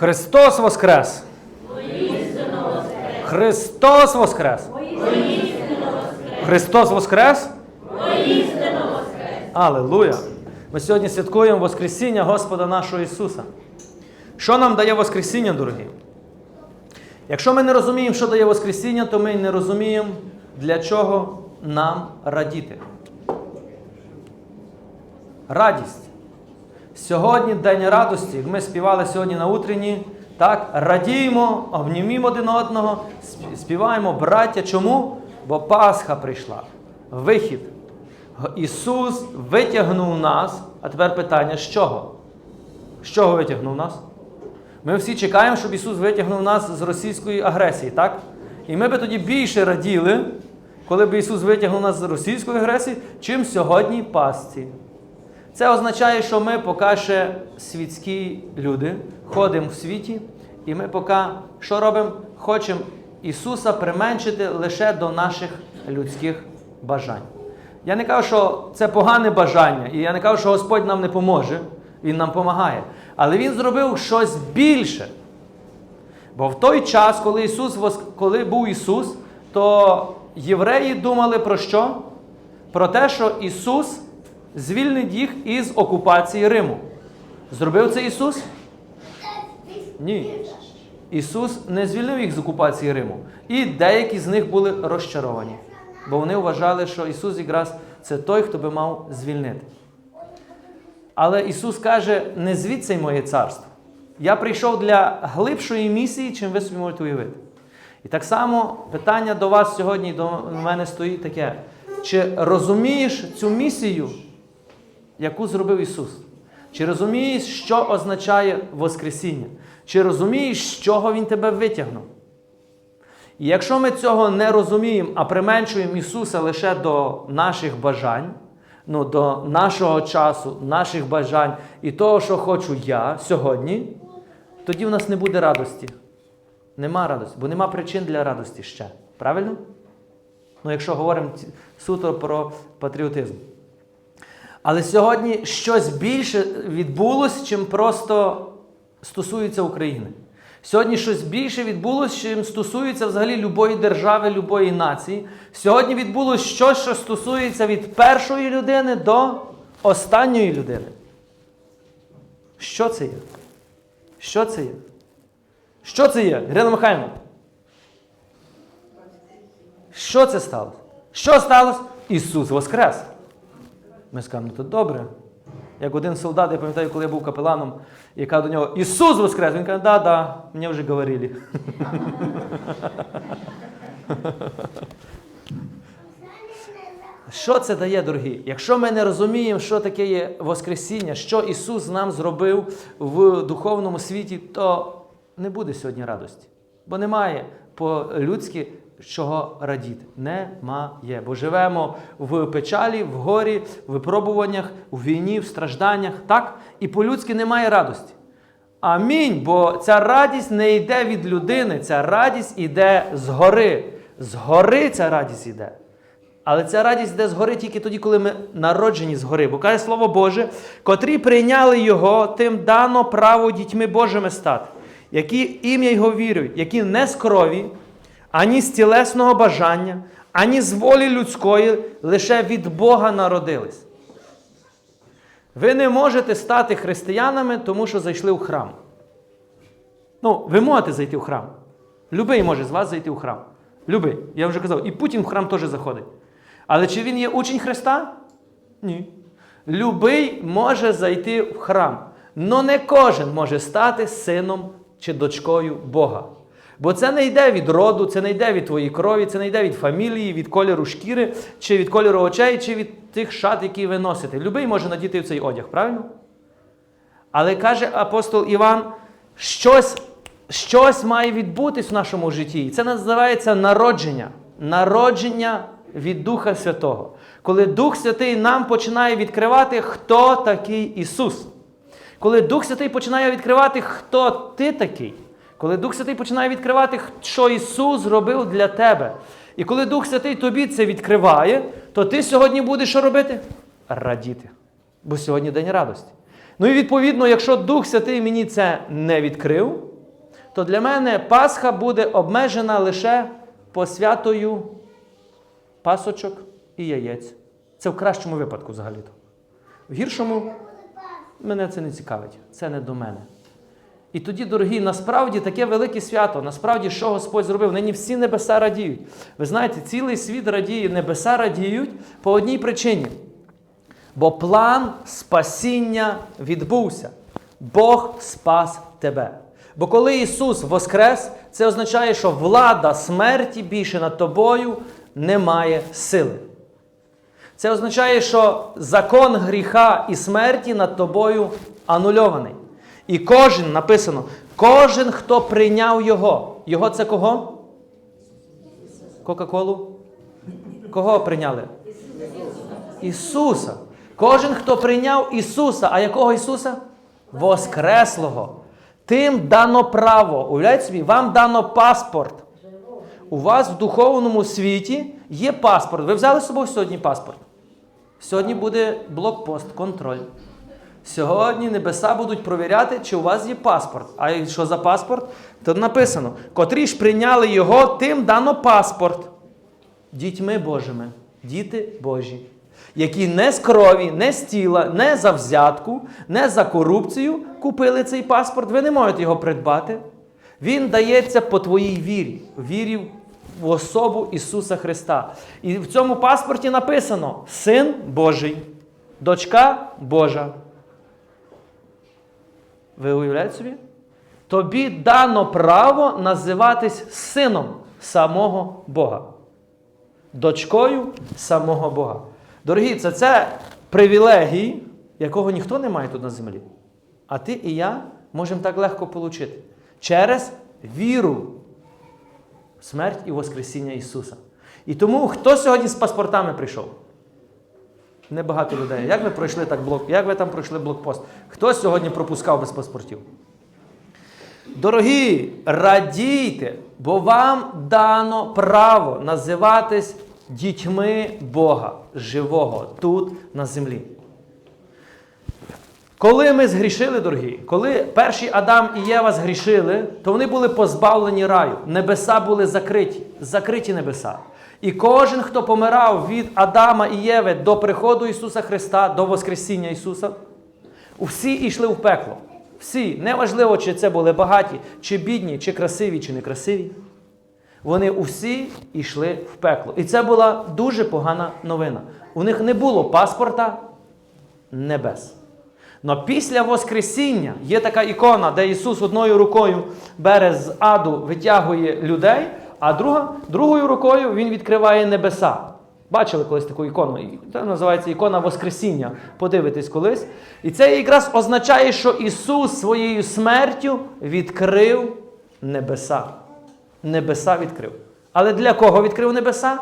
Христос Воскрес! Христос Воскрес! Христос Воскрес! Аллилуйя! Ми сьогодні святкуємо Воскресіння Господа нашого Ісуса. Що нам дає Воскресіння, дорогі? Якщо ми не розуміємо, що дає Воскресіння, то ми не розуміємо, для чого нам радіти. Радість. Сьогодні день радості, як ми співали сьогодні на утренні, так, радіємо, обнімімо один одного, співаємо браття. Чому? Бо Пасха прийшла. Вихід. Ісус витягнув нас. А тепер питання: з чого? З чого витягнув нас? Ми всі чекаємо, щоб Ісус витягнув нас з російської агресії, так? І ми би тоді більше раділи, коли б Ісус витягнув нас з російської агресії, чим сьогодні пасці. Це означає, що ми поки ще світські люди, ходимо в світі, і ми поки що робимо? Хочемо Ісуса применшити лише до наших людських бажань. Я не кажу, що це погане бажання, і я не кажу, що Господь нам не поможе, Він нам допомагає. Але Він зробив щось більше. Бо в той час, коли, Ісус, коли був Ісус, то євреї думали про що? Про те, що Ісус звільнить їх із окупації Риму. Зробив це Ісус? Ні. Ісус не звільнив їх з окупації Риму. І деякі з них були розчаровані. Бо вони вважали, що Ісус якраз це той, хто би мав звільнити. Але Ісус каже: не звідси моє царство. Я прийшов для глибшої місії, чим ви собі можете уявити. І так само питання до вас сьогодні, до мене стоїть таке: чи розумієш цю місію, яку зробив Ісус? Чи розумієш, що означає Воскресіння? Чи розумієш, з чого Він тебе витягнув? І якщо ми цього не розуміємо, а применшуємо Ісуса лише до наших бажань, ну, до нашого часу, наших бажань і того, що хочу я сьогодні, тоді в нас не буде радості. Нема радості, бо нема причин для радості ще. Правильно? Ну, якщо говоримо суто про патріотизм. Але сьогодні щось більше відбулося, чим просто стосується України. Сьогодні щось більше відбулося, чим стосується взагалі любої держави, любої нації. Сьогодні відбулося щось, що стосується від першої людини до останньої людини. Що це є? Що це є? Що це є? Ірина Михайлівна? Що це сталося? Що сталося? Ісус Воскрес. Ми скажемо, то добре. Як один солдат, я пам'ятаю, коли я був капеланом, і каже до нього, Ісус Воскрес! Він каже, да, да, мені вже говорили. Що це дає, дорогі? Якщо ми не розуміємо, що таке є Воскресіння, що Ісус нам зробив в духовному світі, то не буде сьогодні радості. Бо немає по-людськи чого радіти. Немає. Бо живемо в печалі, в горі, в випробуваннях, у війні, в стражданнях. Так? І по-людськи немає радості. Амінь. Бо ця радість не йде від людини, ця радість йде згори. Згори ця радість йде. Але ця радість йде згори тільки тоді, коли ми народжені згори. Бо каже Слово Боже, котрі прийняли Його, тим дано право дітьми Божими стати, які ім'я Його вірують, які не з крові, ані з тілесного бажання, ані з волі людської, лише від Бога народились. Ви не можете стати християнами, тому що зайшли в храм. Ну, ви можете зайти в храм. Любий може з вас зайти в храм. Любий. Я вже казав, і Путін в храм теж заходить. Але чи він є учень Христа? Ні. Любий може зайти в храм. Но не кожен може стати сином чи дочкою Бога. Бо це не йде від роду, це не йде від твоєї крові, це не йде від фамілії, від кольору шкіри, чи від кольору очей, чи від тих шат, які ви носите. Любий може надіти цей одяг, правильно? Але каже апостол Іван, щось, щось має відбутись в нашому житті. Це називається народження. Народження від Духа Святого. Коли Дух Святий нам починає відкривати, хто такий Ісус. Коли Дух Святий починає відкривати, хто ти такий. Коли Дух Святий починає відкривати, що Ісус зробив для тебе. І коли Дух Святий тобі це відкриває, то ти сьогодні будеш що робити? Радіти. Бо сьогодні день радості. Ну і відповідно, якщо Дух Святий мені це не відкрив, то для мене Пасха буде обмежена лише посвятою пасочок і яєць. Це в кращому випадку взагалі-то. В гіршому мене це не цікавить. Це не до мене. І тоді, дорогі, насправді таке велике свято, насправді, що Господь зробив? Нині всі небеса радіють. Ви знаєте, цілий світ радіє, небеса радіють по одній причині. Бо план спасіння відбувся. Бог спас тебе. Бо коли Ісус воскрес, це означає, що влада смерті більше над тобою не має сили. Це означає, що закон гріха і смерті над тобою анульований. І кожен, написано, кожен, хто прийняв Його. Його це кого? Кока-колу? Кого прийняли? Ісуса. Кожен, хто прийняв Ісуса, а якого Ісуса? Воскреслого. Тим дано право. Уявляєте собі, вам дано паспорт. У вас в духовному світі є паспорт. Ви взяли з собою сьогодні паспорт? Сьогодні буде блокпост, контроль. Сьогодні небеса будуть провіряти, чи у вас є паспорт. А що за паспорт? Тут написано: котрі ж прийняли його, тим дано паспорт. Дітьми Божими, діти Божі, які не з крові, не з тіла, не за взятку, не за корупцію купили цей паспорт. Ви не можете його придбати. Він дається по твоїй вірі, вірі в особу Ісуса Христа. І в цьому паспорті написано Син Божий, дочка Божа. Ви уявляєте собі? Тобі дано право називатись сином самого Бога. Дочкою самого Бога. Дорогі, це, це привілегій, якого ніхто не має тут на землі. А ти і я можемо так легко отримати. Через віру смерть і Воскресіння Ісуса. І тому хто сьогодні з паспортами прийшов? Небагато людей. Як ви пройшли так блок? Як ви там пройшли блокпост? Хто сьогодні пропускав без паспортів? Дорогі, радійте, бо вам дано право називатись дітьми Бога живого тут на землі. Коли ми згрішили, дорогі, коли перший Адам і Єва згрішили, то вони були позбавлені раю. Небеса були закриті, закриті небеса. І кожен, хто помирав від Адама і Єви до приходу Ісуса Христа, до Воскресіння Ісуса, всі йшли в пекло. Всі, неважливо, чи це були багаті, чи бідні, чи красиві, чи некрасиві. Вони усі йшли в пекло. І це була дуже погана новина. У них не було паспорта небес. Но після Воскресіння є така ікона, де Ісус одною рукою бере з аду, витягує людей, а друга, другою рукою Він відкриває небеса. Бачили колись таку ікону? Це називається ікона Воскресіння. Подивитесь колись. І це якраз означає, що Ісус своєю смертю відкрив небеса. Небеса відкрив. Але для кого відкрив небеса?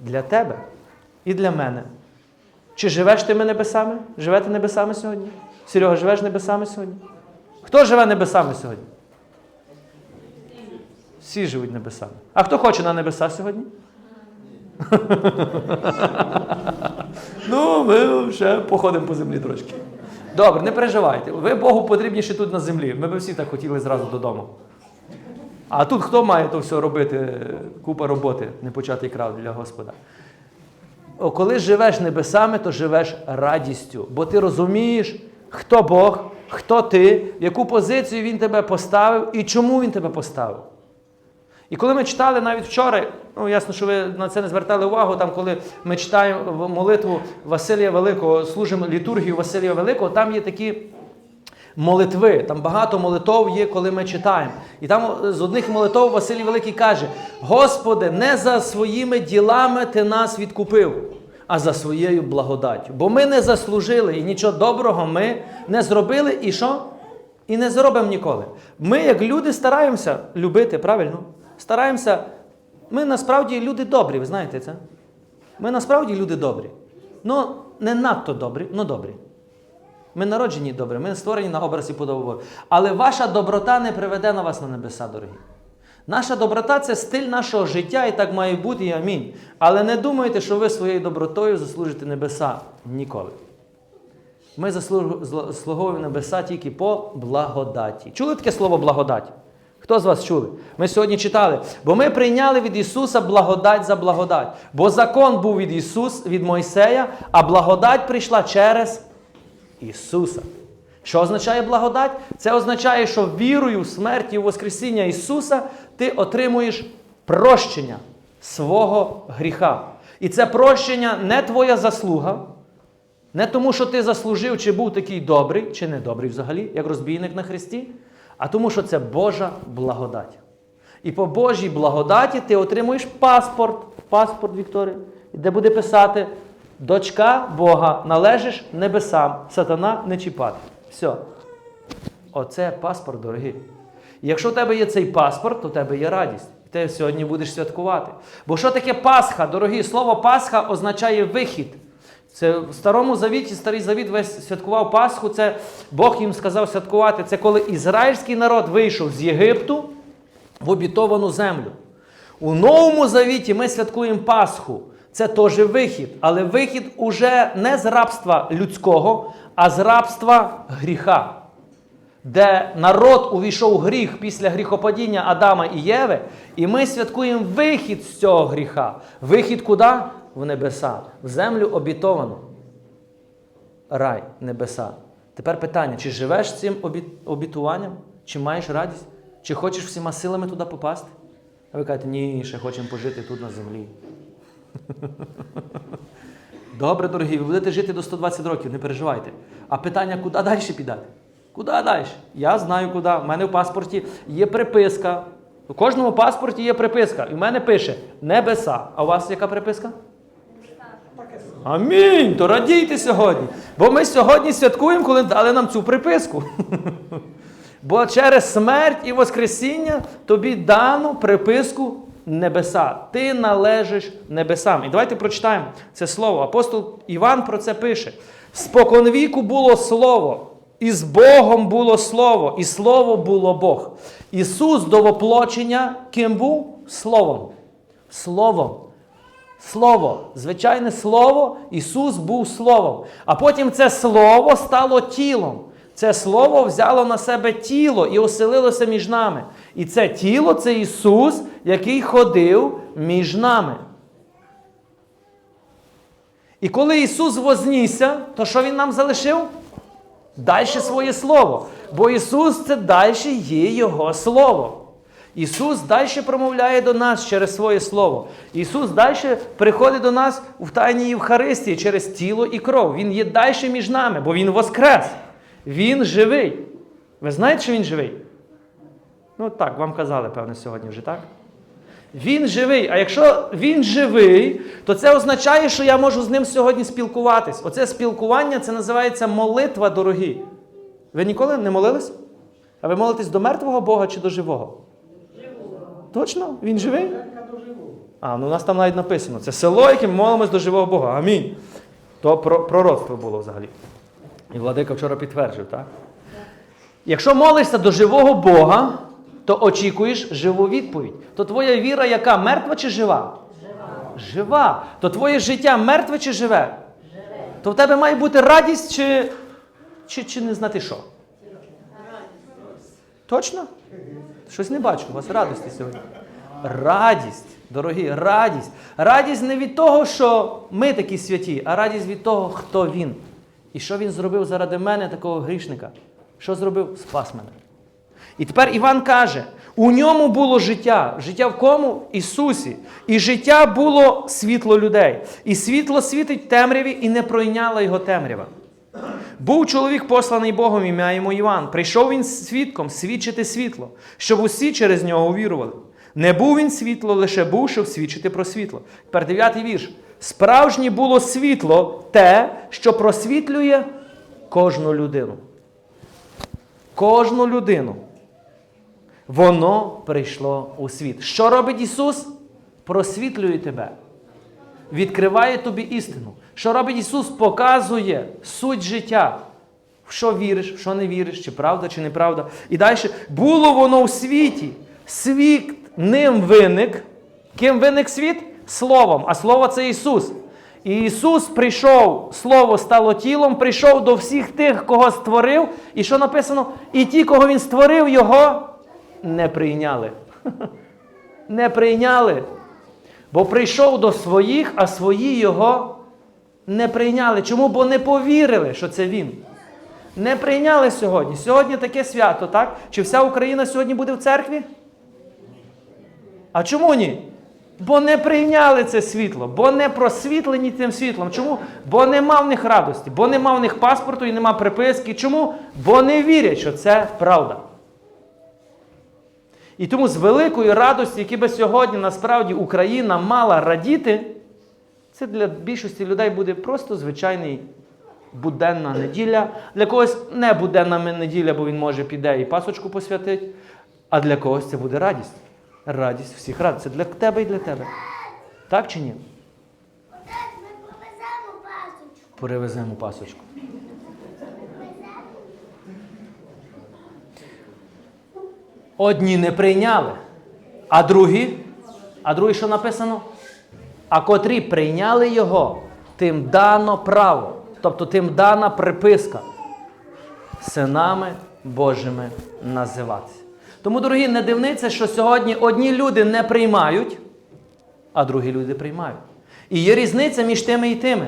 Для тебе і для мене. Чи живеш ти ми небесами? Живете небесами сьогодні? Серега, живеш небесами сьогодні? Хто живе небесами сьогодні? Всі живуть небесами. А хто хоче на небеса сьогодні? ну, ми ще походимо по землі трошки. Добре, не переживайте. Ви Богу потрібніші тут на землі. Ми б всі так хотіли зразу додому. А тут хто має то все робити? Купа роботи, не початий крав для Господа. Коли живеш небесами, то живеш радістю, бо ти розумієш, хто Бог, хто ти, яку позицію Він тебе поставив і чому Він тебе поставив. І коли ми читали навіть вчора, ну ясно, що ви на це не звертали увагу, там, коли ми читаємо молитву Василія Великого, служимо літургію Василія Великого, там є такі молитви, там багато молитов є, коли ми читаємо. І там з одних молитов Василій Великий каже: Господи, не за своїми ділами ти нас відкупив, а за своєю благодаттю. Бо ми не заслужили і нічого доброго ми не зробили, і що? І не зробимо ніколи. Ми, як люди, стараємося любити, правильно? Стараємося. Ми насправді люди добрі, ви знаєте це? Ми насправді люди добрі. Ну, не надто добрі, але добрі. Ми народжені добрі, ми створені на образ і подобу. Але ваша доброта не приведе на вас на небеса, дорогі. Наша доброта це стиль нашого життя, і так має бути, і амінь. Але не думайте, що ви своєю добротою заслужите небеса ніколи. Ми заслуговуємо небеса тільки по благодаті. Чули таке слово благодать? Хто з вас чули? Ми сьогодні читали. Бо ми прийняли від Ісуса благодать за благодать. Бо закон був від Ісус, від Мойсея, а благодать прийшла через Ісуса. Що означає благодать? Це означає, що вірою в смерть і Воскресіння Ісуса ти отримуєш прощення свого гріха. І це прощення не твоя заслуга, не тому, що ти заслужив, чи був такий добрий, чи недобрий взагалі, як розбійник на Христі, а тому, що це Божа благодать. І по Божій благодаті ти отримуєш паспорт, паспорт Вікторія, де буде писати: дочка Бога, належиш небесам, сатана не чіпати. Все. Оце паспорт, дорогі. І якщо у тебе є цей паспорт, то у тебе є радість. І ти сьогодні будеш святкувати. Бо що таке Пасха, дорогі? Слово Пасха означає вихід. Це в Старому Завіті, Старий Завіт весь святкував Пасху. Це Бог їм сказав святкувати. Це коли ізраїльський народ вийшов з Єгипту в обітовану землю. У Новому Завіті ми святкуємо Пасху. Це теж вихід, але вихід уже не з рабства людського, а з рабства гріха де народ увійшов у гріх після гріхопадіння Адама і Єви, і ми святкуємо вихід з цього гріха. Вихід куди? В небеса, в землю обітовану. Рай, небеса. Тепер питання: чи живеш цим обітуванням, чи маєш радість, чи хочеш всіма силами туди попасти? А ви кажете, ні, ще хочемо пожити тут на землі. Добре, дорогі, ви будете жити до 120 років, не переживайте. А питання, куди далі підати? Куди далі? Я знаю куди. У мене в паспорті є приписка. У кожному паспорті є приписка. І в мене пише небеса. А у вас яка приписка? Амінь! То радійте сьогодні. Бо ми сьогодні святкуємо, коли дали нам цю приписку. Бо через смерть і Воскресіння тобі дано приписку небеса. Ти належиш небесам. І давайте прочитаємо це слово. Апостол Іван про це пише: споконвіку було слово, і з Богом було слово, і слово було Бог. Ісус до воплочення ким був? Словом. Словом. Слово, звичайне слово, Ісус був Словом. А потім це Слово стало тілом. Це Слово взяло на себе тіло і оселилося між нами. І це тіло це Ісус, який ходив між нами. І коли Ісус вознісся, то що Він нам залишив? Далі своє Слово. Бо Ісус це далі є Його Слово. Ісус далі промовляє до нас через своє Слово. Ісус далі приходить до нас в Тайній Євхаристії через тіло і кров. Він є далі між нами, бо Він воскрес. Він живий. Ви знаєте, що Він живий? Ну так, вам казали, певне, сьогодні вже так? Він живий. А якщо він живий, то це означає, що я можу з ним сьогодні спілкуватись. Оце спілкування це називається молитва, дорогі. Ви ніколи не молились? А ви молитесь до мертвого Бога чи до живого? Точно? Він живий? А, ну у нас там навіть написано. Це село, яке ми молимось до живого Бога. Амінь. То про- пророцтво було взагалі. І владика вчора підтверджив, так? Якщо молишся до живого Бога, то очікуєш живу відповідь. То твоя віра яка? Мертва чи жива? Жива. Жива. То твоє життя мертве чи живе? Живе. То в тебе має бути радість чи, чи, чи не знати що? Точно? Щось не бачу у вас радості сьогодні. Радість, дорогі, радість. Радість не від того, що ми такі святі, а радість від того, хто він. І що він зробив заради мене, такого грішника. Що зробив? Спас мене. І тепер Іван каже: у ньому було життя. Життя в кому? Ісусі. І життя було світло людей. І світло світить темряві, і не пройняла його темрява. Був чоловік, посланий Богом, ім'я йому Іван. Прийшов він свідком свідчити світло, щоб усі через нього увірували. Не був він світло, лише був, щоб свідчити про світло. Тепер дев'ятий вірш. Справжнє було світло те, що просвітлює кожну людину. Кожну людину. Воно прийшло у світ. Що робить Ісус? Просвітлює тебе. Відкриває тобі істину. Що робить Ісус? Показує суть життя. В що віриш, в що не віриш, чи правда, чи неправда. І далі було воно в світі. Світ ним виник. Ким виник світ? Словом. А слово це Ісус. І Ісус прийшов, Слово стало тілом, прийшов до всіх тих, кого створив. І що написано? І ті, кого Він створив, його не прийняли. Не прийняли. Бо прийшов до своїх, а свої його не прийняли. Чому? Бо не повірили, що це він. Не прийняли сьогодні. Сьогодні таке свято, так? Чи вся Україна сьогодні буде в церкві? А чому ні? Бо не прийняли це світло, бо не просвітлені цим світлом. Чому? Бо нема в них радості, бо нема в них паспорту і нема приписки. Чому? Бо не вірять, що це правда. І тому з великої радості, які би сьогодні насправді Україна мала радіти, це для більшості людей буде просто звичайний буденна неділя. Для когось не буденна неділя, бо він може піде і пасочку посвятить, а для когось це буде радість. Радість всіх рад. Це для тебе і для тебе. Так чи ні? Отець, ми повеземо пасочку. Перевеземо пасочку. Одні не прийняли, а другі, а другі, що написано? А котрі прийняли його, тим дано право, тобто тим дана приписка синами Божими називатися. Тому, дорогі, не дивніться, що сьогодні одні люди не приймають, а другі люди приймають. І є різниця між тими і тими.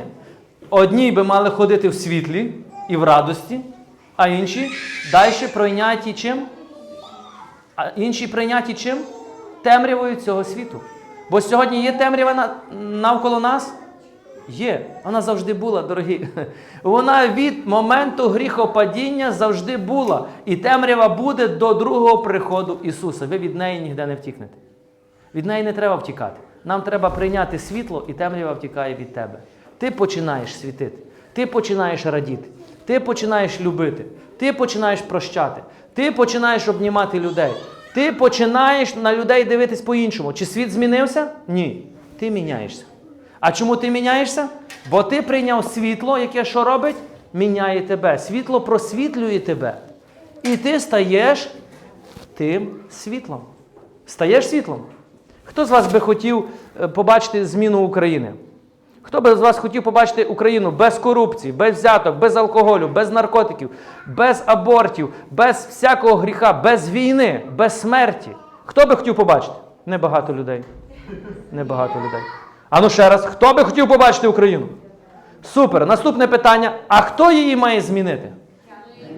Одні би мали ходити в світлі і в радості, а інші далі пройняті чим? А інші прийняті чим? Темрявою цього світу. Бо сьогодні є темрява навколо нас? Є. Вона завжди була, дорогі. Вона від моменту гріхопадіння завжди була. І темрява буде до другого приходу Ісуса. Ви від неї ніде не втікнете. Від неї не треба втікати. Нам треба прийняти світло, і темрява втікає від тебе. Ти починаєш світити, ти починаєш радіти, ти починаєш любити, ти починаєш прощати, ти починаєш обнімати людей. Ти починаєш на людей дивитись по-іншому. Чи світ змінився? Ні. Ти міняєшся. А чому ти міняєшся? Бо ти прийняв світло, яке що робить? Міняє тебе. Світло просвітлює тебе. І ти стаєш тим світлом. Стаєш світлом. Хто з вас би хотів е, побачити зміну України? Хто би з вас хотів побачити Україну без корупції, без взяток, без алкоголю, без наркотиків, без абортів, без всякого гріха, без війни, без смерті? Хто би хотів побачити? Небагато людей. Небагато людей. А ну ще раз, хто би хотів побачити Україну? Супер. Наступне питання: а хто її має змінити?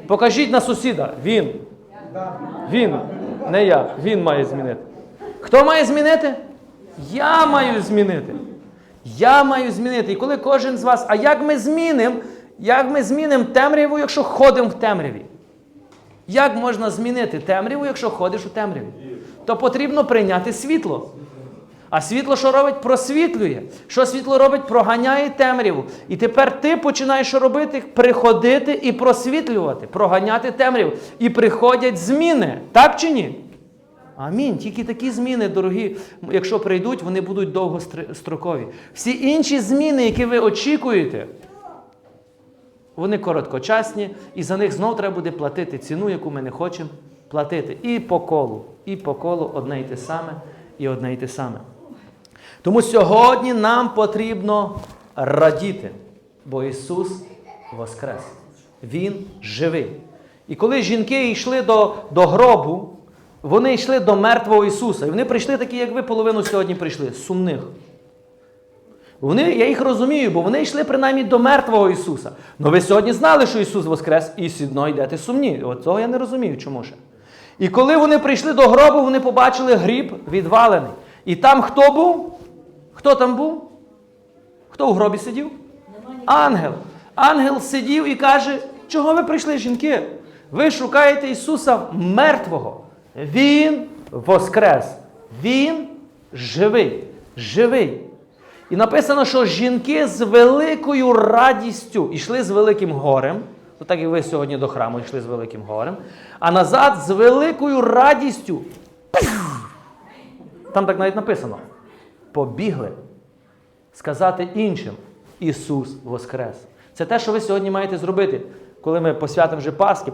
Покажіть на сусіда. Він. Він. Не я. Він має змінити. Хто має змінити? Я маю змінити. Я маю змінити. І коли кожен з вас, а як ми змінимо, як ми змінимо темряву, якщо ходимо в темряві? Як можна змінити темряву, якщо ходиш у темряві? То потрібно прийняти світло. А світло що робить? Просвітлює. Що світло робить? Проганяє темряву. І тепер ти починаєш робити? Приходити і просвітлювати, проганяти темряву. І приходять зміни. Так чи ні? Амінь. Тільки такі зміни, дорогі, якщо прийдуть, вони будуть довгострокові. Всі інші зміни, які ви очікуєте, вони короткочасні, і за них знов треба буде платити ціну, яку ми не хочемо платити. І по колу, і по колу одне й те саме, і одне й те саме. Тому сьогодні нам потрібно радіти, бо Ісус Воскрес. Він живий. І коли жінки йшли до, до гробу, вони йшли до мертвого Ісуса. І вони прийшли такі, як ви половину сьогодні прийшли, сумних. Вони, я їх розумію, бо вони йшли принаймні до мертвого Ісуса. Ну ви сьогодні знали, що Ісус Воскрес, і сідно йдете сумні. От цього я не розумію, чому ще. І коли вони прийшли до гробу, вони побачили гріб відвалений. І там хто був? Хто там був? Хто у гробі сидів? Ангел. Ангел сидів і каже: чого ви прийшли, жінки? Ви шукаєте Ісуса мертвого. Він воскрес. Він живий. Живий. І написано, що жінки з великою радістю йшли з великим горем. Ну, так як ви сьогодні до храму йшли з великим горем. А назад з великою радістю. Там так навіть написано. Побігли сказати іншим: Ісус Воскрес. Це те, що ви сьогодні маєте зробити, коли ми посвятимо вже Пасхи,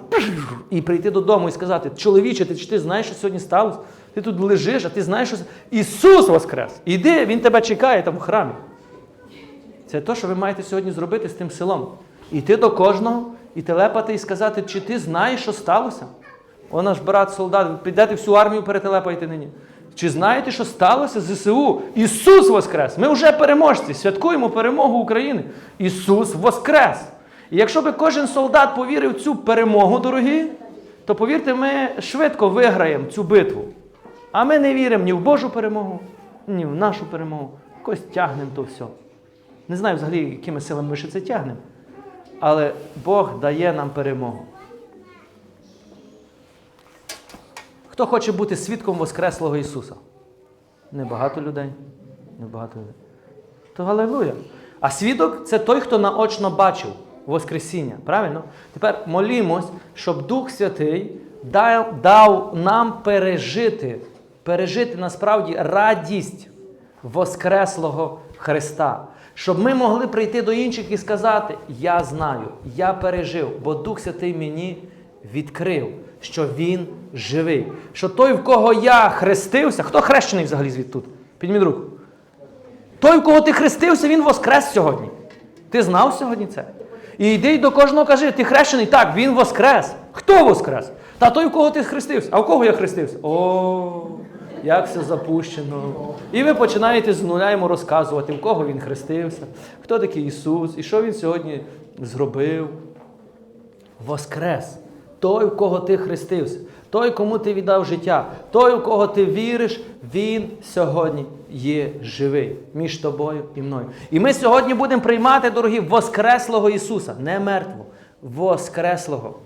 і прийти додому і сказати: чоловіче, ти, чи ти знаєш, що сьогодні сталося? Ти тут лежиш, а ти знаєш, що Ісус Воскрес! Іди, Він тебе чекає там в храмі. Це те, що ви маєте сьогодні зробити з тим селом. Іти до кожного і телепати і сказати, чи ти знаєш, що сталося? О, наш брат солдат, підете всю армію перетелепаєте нині. Чи знаєте, що сталося з ЗСУ? Ісус Воскрес! Ми вже переможці, святкуємо перемогу України. Ісус Воскрес! І якщо би кожен солдат повірив цю перемогу, дорогі, то повірте, ми швидко виграємо цю битву. А ми не віримо ні в Божу перемогу, ні в нашу перемогу. Якось тягнемо то все. Не знаю взагалі, якими силами ми ще це тягнемо. Але Бог дає нам перемогу. Хто хоче бути свідком Воскреслого Ісуса? Небагато людей. Небагато людей. То Галилуя. А свідок це той, хто наочно бачив Воскресіння. Правильно? Тепер молімось, щоб Дух Святий дав, нам пережити, пережити насправді радість Воскреслого Христа. Щоб ми могли прийти до інших і сказати: Я знаю, я пережив, бо Дух Святий мені відкрив, що Він живий. Що той, в кого я хрестився, хто хрещений взагалі звідтут? Підніміть руку. Той, в кого ти хрестився, він воскрес сьогодні. Ти знав сьогодні це? І йди до кожного кажи, ти хрещений? Так, він воскрес. Хто воскрес? Та той, в кого ти хрестився. А в кого я хрестився? О, як все запущено. І ви починаєте з нуля йому розказувати, в кого він хрестився, хто такий Ісус, і що він сьогодні зробив. Воскрес. Той, в кого ти хрестився, той, кому ти віддав життя, той, в кого ти віриш, він сьогодні є живий між тобою і мною. І ми сьогодні будемо приймати, дорогі, Воскреслого Ісуса, не мертвого, Воскреслого.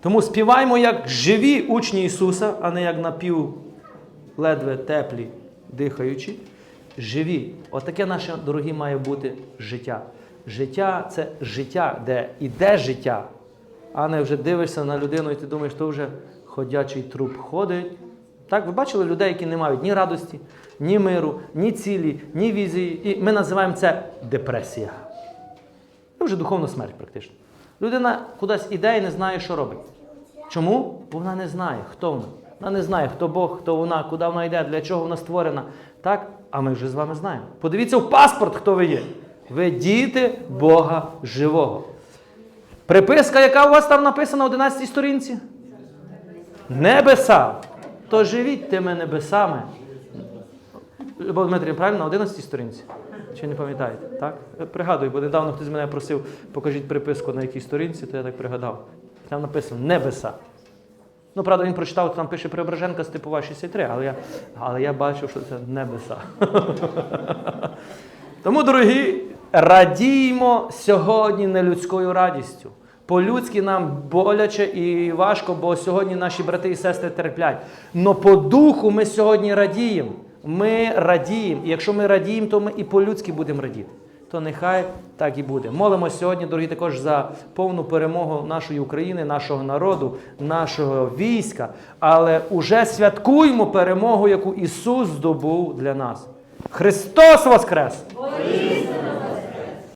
Тому співаємо як живі учні Ісуса, а не як напів ледве теплі, дихаючі. Живі. Отаке наше, дорогі, має бути життя. Життя це життя, де іде життя, а не вже дивишся на людину і ти думаєш, то вже ходячий труп ходить. Так, ви бачили людей, які не мають ні радості, ні миру, ні цілі, ні візії. І ми називаємо це депресія. Це вже духовна смерть практично. Людина кудись іде і не знає, що робить. Чому? Бо вона не знає, хто вона. Вона не знає, хто Бог, хто вона, куди вона йде, для чого вона створена. Так? А ми вже з вами знаємо. Подивіться в паспорт, хто ви є. Ви діти Бога живого. Приписка, яка у вас там написана на 11 сторінці? Небеса. То живіть тими небесами. Любов Дмитрій, правильно, на 11 сторінці? Чи не пам'ятаєте? Так? Пригадую, бо недавно хтось мене просив, покажіть приписку на якій сторінці, то я так пригадав. Там написано небеса. Ну, правда, він прочитав, там пише Преображенка Степова 63, але я, але я бачив, що це небеса. Тому, дорогі, радіймо сьогодні не людською радістю. По-людськи нам боляче і важко, бо сьогодні наші брати і сестри терплять. Но по духу ми сьогодні радіємо. Ми радіємо. І якщо ми радіємо, то ми і по-людськи будемо радіти. То нехай так і буде. Молимо сьогодні, дорогі, також за повну перемогу нашої України, нашого народу, нашого війська. Але уже святкуємо перемогу, яку Ісус здобув для нас. Христос Воскрес!